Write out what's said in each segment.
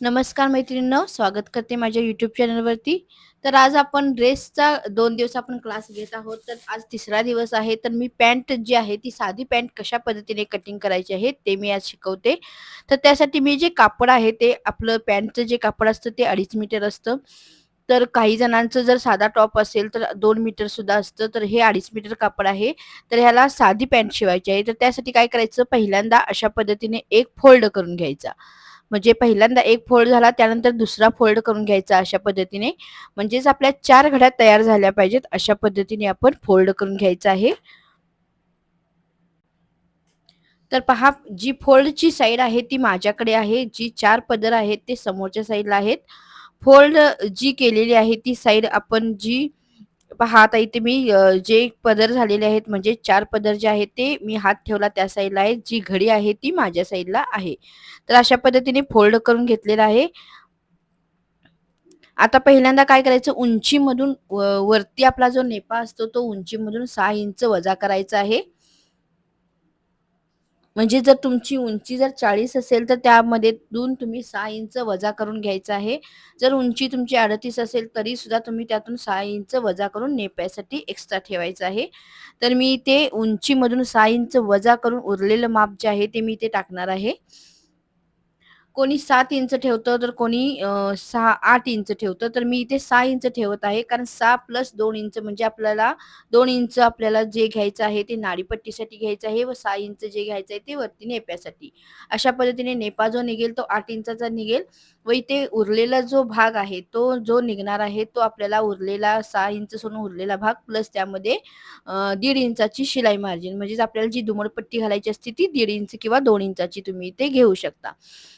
नमस्कार मैत्रिणींनो, स्वागत करते माझ्या युट्यूब चॅनलवरती. तर आज आपण ड्रेसचा दोन दिवस आपण क्लास घेत आहोत. तर आज तिसरा दिवस आहे. तर मी पॅन्ट जी आहे ती साधी पॅन्ट कशा पद्धतीने कटिंग करायची आहे ते मी आज शिकवते. तर त्यासाठी मी जे कापड आहे ते आपलं पॅन्टचं जे कापड असतं ते 2.5 मीटर असतं. तर काही जणांचं जर साधा टॉप असेल तर दोन मीटर सुद्धा असतं. तर हे 2.5 मीटर कापड आहे. तर ह्याला साधी पॅन्ट शिवायची आहे. तर त्यासाठी काय करायचं पहिल्यांदा अशा पद्धतीने एक फोल्ड करून घ्यायचा. म्हणजे पहिल्यांदा एक फोल्ड झाला त्यानंतर दुसरा फोल्ड करून घ्यायचा अशा पद्धतीने. म्हणजेच आपल्या चार घड्या तयार झाल्या पाहिजेत अशा पद्धतीने आपण फोल्ड करून घ्यायचं आहे. तर पहा जी फोल्डची साईड आहे ती माझ्याकडे आहे. जी चार पदर आहेत ते समोरच्या साईडला आहेत. फोल्ड जी केलेली आहे ती साईड आपण जी पहा आता इथे मी जे पदर झालेले आहेत म्हणजे चार पदर जे आहेत ते मी हात ठेवला त्या साईडला आहे. जी घडी आहे ती माझ्या साईडला आहे. तर अशा पद्धतीने फोल्ड करून घेतलेलं आहे. आता पहिल्यांदा काय करायचं उंचीमधून व वरती आपला जो नेपा असतो तो उंचीमधून सहा इंच वजा करायचा आहे. म्हणजे जर तुमची उंची जर 40 असेल तर त्यामध्ये दोन तुम्ही सहा इंच वजा करून घ्यायचं आहे. जर उंची तुमची 38 असेल तरी सुद्धा तुम्ही त्यातून सहा इंच वजा करून नेप्यासाठी एक्स्ट्रा ठेवायचं आहे. तर मी ते उंचीमधून सहा इंच वजा करून उरलेलं माप जे आहे ते मी इथे टाकणार आहे. कोणी सात इंच ठेवतं तर कोणी सहा आठ इंच ठेवतं. तर मी इथे सहा इंच ठेवत आहे. कारण सहा प्लस दोन इंच म्हणजे आपल्याला दोन इंच आपल्याला जे घ्यायचं आहे ते नाडीपट्टीसाठी घ्यायचं आहे व सहा इंच जे घ्यायचं आहे ते वरती नेप्यासाठी. अशा पद्धतीने नेपा जो निघेल तो आठ इंचाचा निघेल व इथे उरलेला जो भाग आहे तो जो निघणार आहे तो आपल्याला उरलेला सहा इंच सोडून उरलेला भाग प्लस त्यामध्ये दीड इंचाची शिलाई मार्जिन म्हणजेच आपल्याला जी दुमडपट्टी घालायची असते ती दीड इंच किंवा दोन इंचाची तुम्ही इथे घेऊ शकता.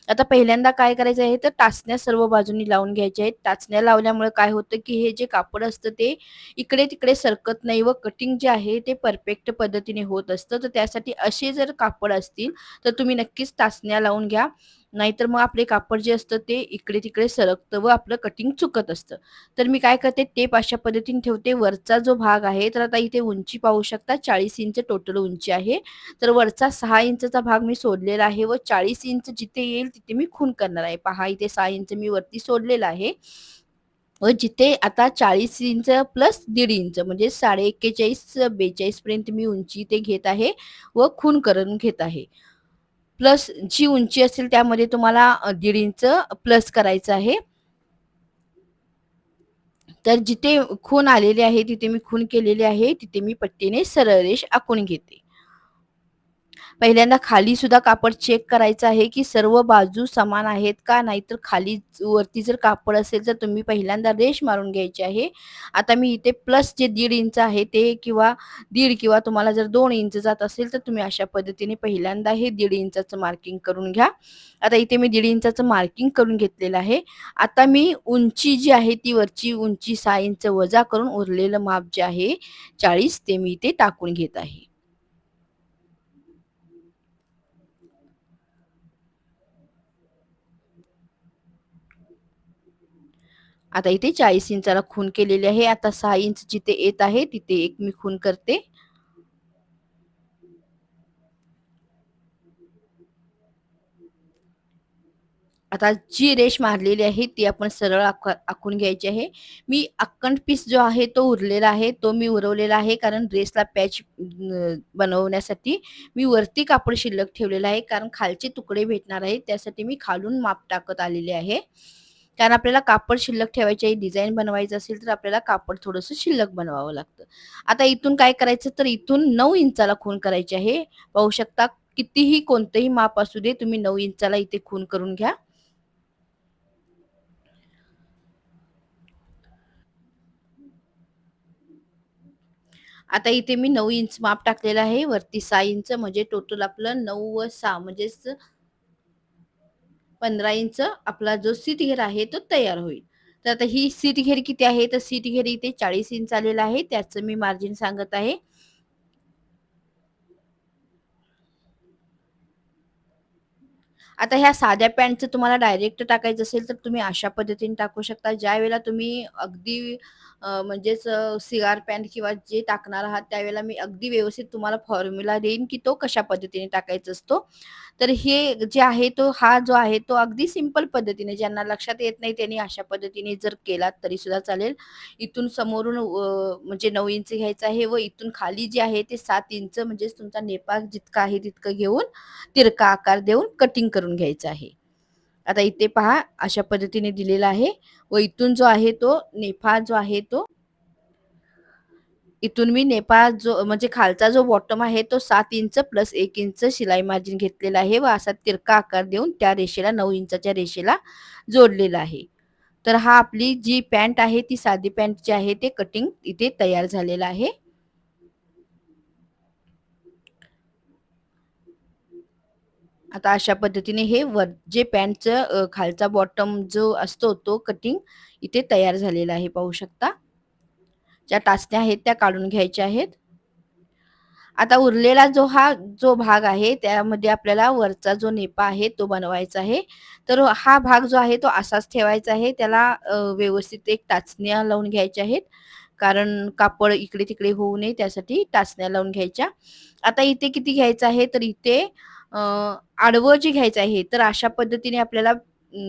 आता पहिल्यांदा काय करायचं आहे तर टाचण्या सर्व बाजूनी लावून घ्यायच्या आहेत. टाचण्या लावल्यामुळे काय होतं की हे जे कापड असतं ते इकडे-तिकडे सरकत नाही व कटिंग जे आहे ते परफेक्ट पद्धतीने होत असतं. तर त्यासाठी असे जर कापड असतील तर तुम्ही नक्कीच टाचण्या लावून घ्या. नाहीतर मग आपले कापड जे असतं ते इकडे-तिकडे सरकतं व आपलं कटिंग चुकत असतं. तर मी काय करते टेप अशा पद्धतीने ठेवते. वरचा जो भाग आहे तर आता इथे उंची पाहू शकता 40 इंच टोटल उंची आहे. तर वरचा सहा इंचचा भाग मी सोडलेला आहे व 40 इंच जिथे येईल तिथे मी खून करणार आहे. पहा इथे सहा इंच मी वरती सोडलेला आहे. व जिथे आता 40 इंच प्लस दीड इंच म्हणजे 41.5-42 पर्यंत मी उंची इथे घेत आहे व खून करून घेत आहे. प्लस जी उंची असेल त्यामध्ये तुम्हाला दीड इंच प्लस करायचं आहे. तर जिथे खून आलेली आहे तिथे मी खून केलेली आहे. तिथे मी पट्टीने सरळ रेष आखून घेते. पहिल्यांदा खाली सुद्धा कापड चेक करायचं आहे की सर्व बाजू समान आहेत का? नाहीतर खाली वरती जर कापड असेल तर तुम्ही पहिल्यांदा रेष मारून घ्यायची आहे. आता मी इथे प्लस जे दीड इंच आहे ते किंवा दीड किंवा तुम्हाला जर दोन इंच जात असेल तर तुम्ही अशा पद्धतीने पहिल्यांदा हे दीड इंचाचं मार्किंग करून घ्या. आता इथे मी दीड इंचाचं मार्किंग करून घेतलेलं आहे. आता मी उंची जी आहे ती वरची उंची सहा इंच वजा करून उरलेलं माप जे आहे 40 ते मी इथे टाकून घेत आहे. आता इथे 40 इंचाला खून केलेली आहे. आता सहा इंच जिथे येत आहे तिथे एक मी खून करते. आता जी रेष मारलेली आहे ती आपण सरळ आखून घ्यायची आहे. मी अक्कंड पीस जो आहे तो उरलेला आहे. तो मी उरवलेला आहे कारण ड्रेसला पॅच बनवण्यासाठी मी वरती कापड शिल्लक ठेवलेला आहे. कारण खालचे तुकडे भेटणार आहे त्यासाठी मी खालून माप टाकत आलेले आहे. कारण आपल्याला कापड शिल्लक ठेवायची आहे, डिझाईन बनवायचं असेल तर आपल्याला कापड थोडंसं शिल्लक बनवावं लागतं. आता इथून काय करायचं तर इथून नऊ इंचाला खून करायची आहे. पाहू शकता कितीही कोणतंही माप असू दे तुम्ही नऊ इंचाला इथे खून करून घ्या. आता इथे मी नऊ इंच माप टाकलेलं आहे. वरती सहा इंच म्हणजे टोटल आपलं नऊ व सहा म्हणजेच 15 इंच आपला जो सीट घेर आहे तो तयार होईल. तर आता ही सीट घेर किती आहे? तर सीट घेर इथे 40 इंच आलेला आहे. त्याचं मी मार्जिन सांगत आहे. आता ह्या साध्या पॅन्टचं तुम्हाला डायरेक्ट टाकायचं असेल तर तुम्ही अशा पद्धतीने टाकू शकता. ज्यावेळेला तुम्ही अगदी म्हणजेच सिगार पॅन्ट किंवा जे टाकणार आहात त्यावेळेला मी अगदी व्यवस्थित तुम्हाला फॉर्म्युला देईन की तो कशा पद्धतीने टाकायचा असतो. तर हे जे आहे तो हा जो आहे तो अगदी सिंपल पद्धतीने ज्यांना लक्षात येत नाही त्यांनी अशा पद्धतीने जर केलात तरी सुद्धा चालेल. इथून समोरून म्हणजे नऊ इंच घ्यायचं आहे व इथून खाली जे आहे ते सात इंच म्हणजेच तुमचा नेपाळ जितका आहे तितकं घेऊन तिरका आकार देऊन कटिंग करून घ्यायचा आहे. आता इथे पहा अशा पद्धतीने दिलेला आहे. व इथून जो आहे तो नेफा जो आहे तो इथून मी नेपाळ जो म्हणजे खालचा जो बॉटम आहे तो सात इंच प्लस एक इंच शिलाई मार्जिन घेतलेला आहे. व असा तिरका आकार देऊन त्या रेषेला नऊ इंचाच्या रेषेला जोडलेला आहे. तर हा आपली जी पॅन्ट आहे ती साधी पॅन्ट जी आहे ते कटिंग इथे तयार झालेलं आहे. आता अशा पद्धतीने हे वर जे पॅन्टचं खालचा बॉटम जो असतो तो कटिंग इथे तयार झालेला आहे पाहू शकता. ज्या टाचण्या आहेत त्या काढून घ्यायच्या आहेत. आता उरलेला जो हा जो भाग आहे त्यामध्ये आपल्याला वरचा जो नेपा आहे तो बनवायचा आहे. तर हा भाग जो आहे तो असाच ठेवायचा आहे. त्याला व्यवस्थित एक टाचण्या लावून घ्यायच्या आहेत. कारण कापड इकडे तिकडे होऊ नये त्यासाठी टाचण्या लावून घ्यायच्या. आता इथे किती घ्यायचं आहे तर इथे आडवं जे घ्यायचं आहे तर अशा पद्धतीने आपल्याला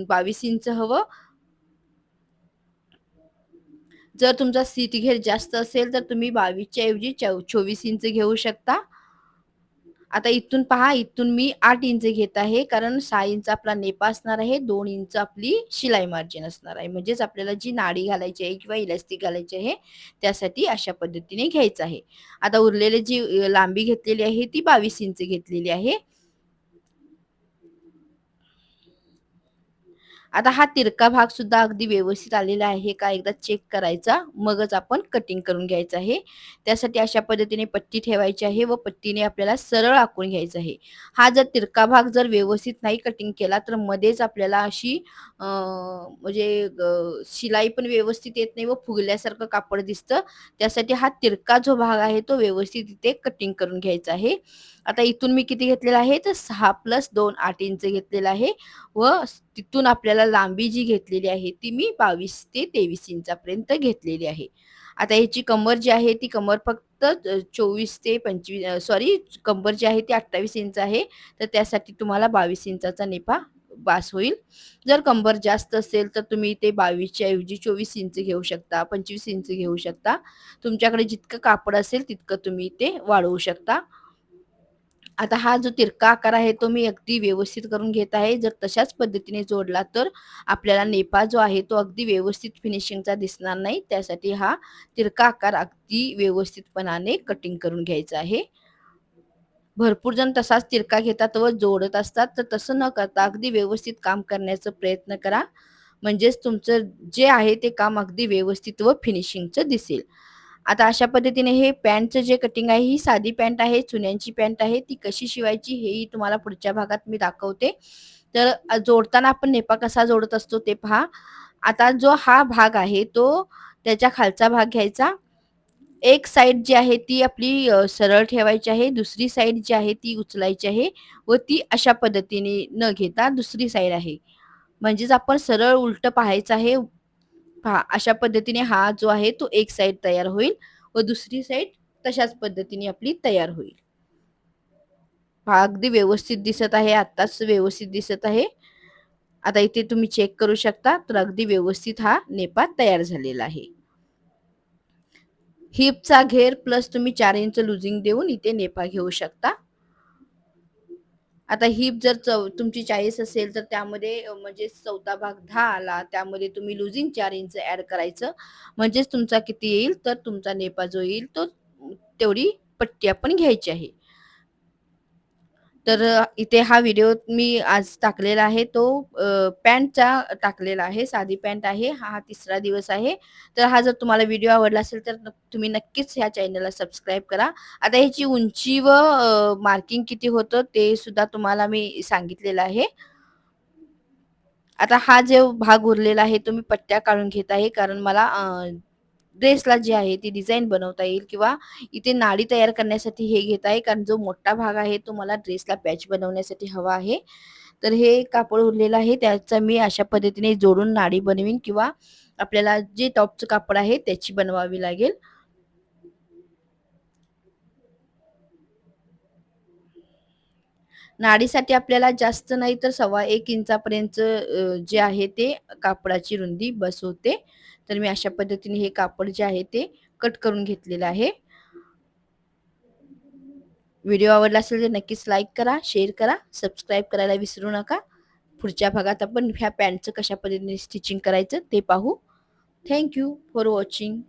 बावीस इंच हवं. जर तुमचा सीट घेर जास्त असेल तर तुम्ही बावीसच्या ऐवजी चोवीस इंच घेऊ शकता. आता इथून पहा इथून मी आठ इंच घेत आहे कारण सहा इंच आपला नेपा असणार आहे दोन इंच आपली शिलाई मार्जिन असणार आहे. म्हणजेच आपल्याला जी नाडी घालायची आहे किंवा इलास्टिक घालायची आहे त्यासाठी अशा पद्धतीने घ्यायचं आहे. आता उरलेली जी लांबी घेतलेली आहे ती बावीस इंच घेतलेली आहे. आता हा तिरका भाग सुद्धा अगदी व्यवस्थित आलेला आहे. का एकदा चेक करायचा मगच आपण कटिंग करून घ्यायचं आहे. त्यासाठी अशा पद्धतीने पट्टी ठेवायची आहे व पट्टीने आपल्याला सरळ आखून घ्यायचं आहे. हा जर तिरका भाग जर व्यवस्थित नाही कटिंग केला तर मध्येच आपल्याला अशी म्हणजे शिलाई पण व्यवस्थित येत नाही व फुगल्यासारखं कापड दिसतं. त्यासाठी हा तिरका जो भाग आहे तो व्यवस्थित इथे कटिंग करून घ्यायचा आहे. आता इथून मी किती घेतलेला आहे? तर सहा प्लस दोन आठ इंच घेतलेला आहे. व तिथून आपल्याला लांबी जी घेतलेली आहे ती मी बावीस ते तेवीस इंचापर्यंत घेतलेली आहे. आता ह्याची कमर जी आहे ती कमर फक्त चोवीस ते पंचवीस सॉरी कंबर जी आहे ती अठ्ठावीस इंच आहे. तर त्यासाठी तुम्हाला बावीस इंचाचा नेपा बास होईल. जर कंबर जास्त असेल तर तुम्ही ते बावीसच्या ऐवजी चोवीस इंच घेऊ शकता पंचवीस इंच घेऊ शकता. तुमच्याकडे जितकं कापड असेल तितकं तुम्ही ते वाढवू शकता. आता हा जो तिरका आकार आहे तो मी अगदी व्यवस्थित करून घेत आहे. जर तशाच पद्धतीने जोडला तर आपल्याला नेपा जो आहे तो अगदी व्यवस्थित फिनिशिंगचा दिसणार नाही. त्यासाठी हा तिरका आकार अगदी व्यवस्थितपणाने कटिंग करून घ्यायचा आहे. भरपूर जण तसाच तिरका घेतात व जोडत असतात. तर तसं न करता अगदी व्यवस्थित काम करण्याचा प्रयत्न करा. म्हणजेच तुमचं जे आहे ते काम अगदी व्यवस्थित व फिनिशिंगचं दिसेल. आता अशा पद्धतीने हे पॅन्टचं जे कटिंग आहे ही साधी पॅन्ट आहे चुन्यांची पॅन्ट आहे ती कशी शिवायची हेही तुम्हाला पुढच्या भागात मी दाखवते. तर जोडताना आपण नेपा कसा जोडत असतो ते पहा. आता जो हा भाग आहे तो त्याच्या खालचा भाग घ्यायचा. एक साईड जी आहे ती आपली सरळ ठेवायची आहे. दुसरी साईड जी आहे ती उचलायची आहे व ती अशा पद्धतीने न घेता दुसरी साईड आहे. म्हणजेच आपण सरळ उलट पाहायचं आहे. पहा अशा पद्धतीने हा जो आहे तो एक साइड तयार होईल व दुसरी साइड तशाच पद्धतीने आपली तयार होईल. हा अगदी व्यवस्थित दिसत आहे आत्ताच व्यवस्थित दिसत आहे. आता इथे तुम्ही चेक करू शकता तर अगदी व्यवस्थित हा नेपा तयार झालेला आहे. हिपचा घेर प्लस तुम्ही चार इंच लुझिंग देऊन इथे नेपा घेऊ शकता. आता हिप जर चौ तुमची चाळीस असेल तर त्यामध्ये म्हणजे चौथा भाग दहा आला त्यामध्ये तुम्ही लुझिंग चार इंच ऍड करायचं. म्हणजेच तुमचा किती येईल तर तुमचा नेपा जो येईल तो तेवढी पट्टी आपण घ्यायची आहे. तर इथे हा व्हिडिओ मी आज टाकलेला आहे. तो पॅन्टचा टाकलेला आहे. साधी पॅन्ट आहे. हा हा तिसरा दिवस आहे. तर हा जर तुम्हाला व्हिडिओ आवडला असेल तर तुम्ही नक्कीच ह्या चॅनलला सबस्क्राईब करा. आता ह्याची उंची व मार्किंग किती होतं ते सुद्धा तुम्हाला मी सांगितलेलं आहे. आता हा जो भाग उरलेला आहे तो मी पट्ट्या काढून घेत आहे. कारण मला ड्रेसला जी आहे ती डिझाईन बनवता येईल किंवा इथे नाडी तयार करण्यासाठी हे घेत आहे. कारण जो मोठा भाग आहे तो मला ड्रेसला पॅच बनवण्यासाठी हवा आहे. तर हे कापड उरलेलं आहे. त्याचा मी अशा पद्धतीने जोडून नाडी बनवीन किंवा आपल्याला जे टॉपचं कापड आहे त्याची बनवावी लागेल. नाडीसाठी आपल्याला जास्त नाही तर सव्वा एक इंचापर्यंत जे आहे ते कापडाची रुंदी बसवते. तर मी अशा पद्धतीने हे कापड जे आहे ते कट करून घेतलेलं आहे. व्हिडिओ आवडला असेल तर नक्कीच लाईक करा शेअर करा सबस्क्राईब करायला विसरू नका. पुढच्या भागात आपण ह्या पॅन्टचं कशा पद्धतीने स्टिचिंग करायचं ते पाहू. Thank you for watching.